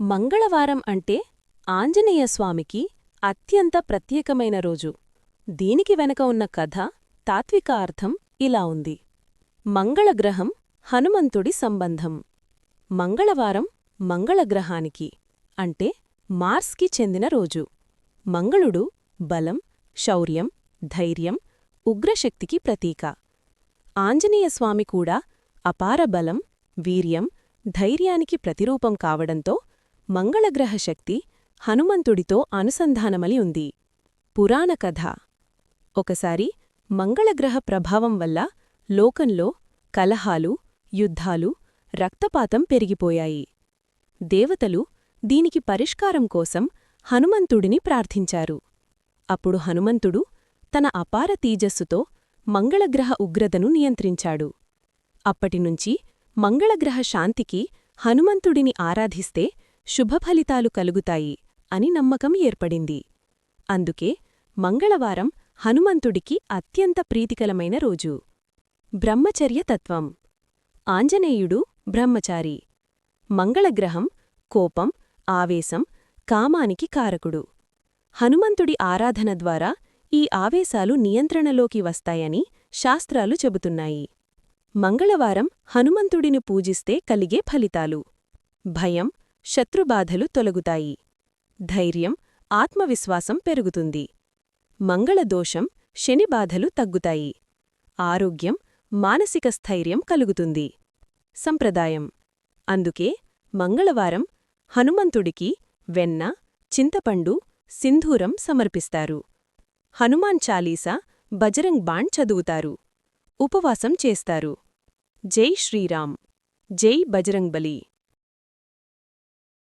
మంగళవారం అంటే ఆంజనేయస్వామికి అత్యంత ప్రత్యేకమైన రోజు. దీనికి వెనక ఉన్న కథ తాత్విక అర్థం ఇలా ఉంది. మంగళగ్రహం హనుమంతుడి సంబంధం. మంగళవారం మంగళగ్రహానికి అంటే మార్స్కి చెందిన రోజు. మంగళుడు బలం శౌర్యం ధైర్యం ఉగ్రశక్తికి ప్రతీక. ఆంజనేయస్వామి కూడా అపార బలం వీర్యం ధైర్యానికి ప్రతిరూపం కావడంతో మంగళగ్రహ శక్తి హనుమంతుడితో అనుసంధానమలి ఉంది. పురాణ కథ. ఒకసారి మంగళగ్రహ ప్రభావం వల్ల లోకంలో కలహాలు యుద్ధాలు రక్తపాతం పెరిగిపోయాయి. దేవతలు దీనికి పరిష్కారం కోసం హనుమంతుడిని ప్రార్థించారు. అప్పుడు హనుమంతుడు తన అపార తేజస్సుతో మంగళగ్రహ ఉగ్రతను నియంత్రించాడు. అప్పటినుంచి మంగళగ్రహ శాంతికి హనుమంతుడిని ఆరాధిస్తే శుభఫలితాలు కలుగుతాయి అని నమ్మకం ఏర్పడింది. అందుకే మంగళవారం హనుమంతుడికి అత్యంత ప్రీతికరమైన రోజు. బ్రహ్మచర్య తత్వం. ఆంజనేయుడు బ్రహ్మచారి. మంగళగ్రహం కోపం ఆవేశం కామానికి కారకుడు. హనుమంతుడి ఆరాధన ద్వారా ఈ ఆవేశాలు నియంత్రణలోకి వస్తాయని శాస్త్రాలు చెబుతున్నాయి. మంగళవారం హనుమంతుడిని పూజిస్తే కలిగే ఫలితాలు. భయం శత్రుబాధలు తొలగుతాయి. ధైర్యం ఆత్మవిశ్వాసం పెరుగుతుంది. మంగళదోషం శనిబాధలు తగ్గుతాయి. ఆరోగ్యం మానసిక స్థైర్యం కలుగుతుంది. సంప్రదాయం. అందుకే మంగళవారం హనుమంతుడికి వెన్న చింతపండు సింధూరం సమర్పిస్తారు. హనుమాన్ చాలీసా బజరంగ్ బాణ్ చదువుతారు. ఉపవాసం చేస్తారు. జై శ్రీరామ్. జై బజరంగ్బలి